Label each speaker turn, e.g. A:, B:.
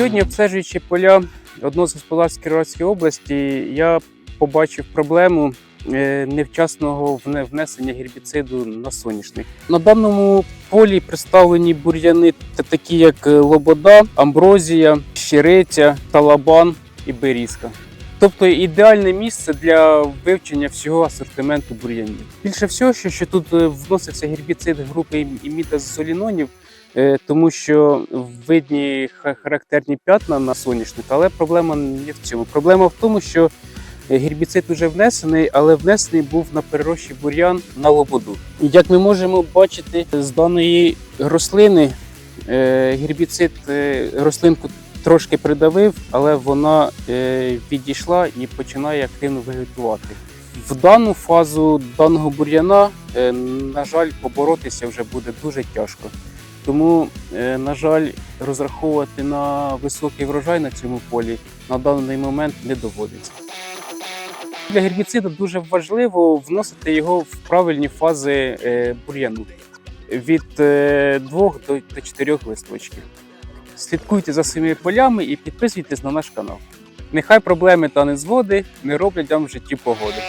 A: Сьогодні, обстежуючи поля одного з господарств Кіровоградської області, я побачив проблему е, невчасного внесення гербіциду на соняшник. На даному полі представлені бур'яни такі, як е, лобода, амброзія, щириця, талабан і берізка. Тобто ідеальне місце для вивчення всього асортименту бур'янів. Більше всього, що, тут е, вносився гербіцид групи імідазолінонів, Е, тому що видні характерні п'ятна на соняшник, але проблема не в цьому. Проблема в тому, що е, гербіцид вже внесений, але внесений був на перерощий бур'ян на лободу. Як ми можемо бачити, з даної рослини е, гербіцид е, рослинку трошки придавив, але вона е, відійшла і починає активно вегетувати. В дану фазу даного бур'яна, е, на жаль, поборотися вже буде дуже тяжко. Тому, е, на жаль, розраховувати на високий врожай на цьому полі на даний момент не доводиться. Для гербіциду дуже важливо вносити його в правильні фази е, бур'яну від 2 до 4 листочків. Слідкуйте за своїми полями і підписуйтесь на наш канал. Нехай проблеми та незгоди не роблять вам в житті погоди.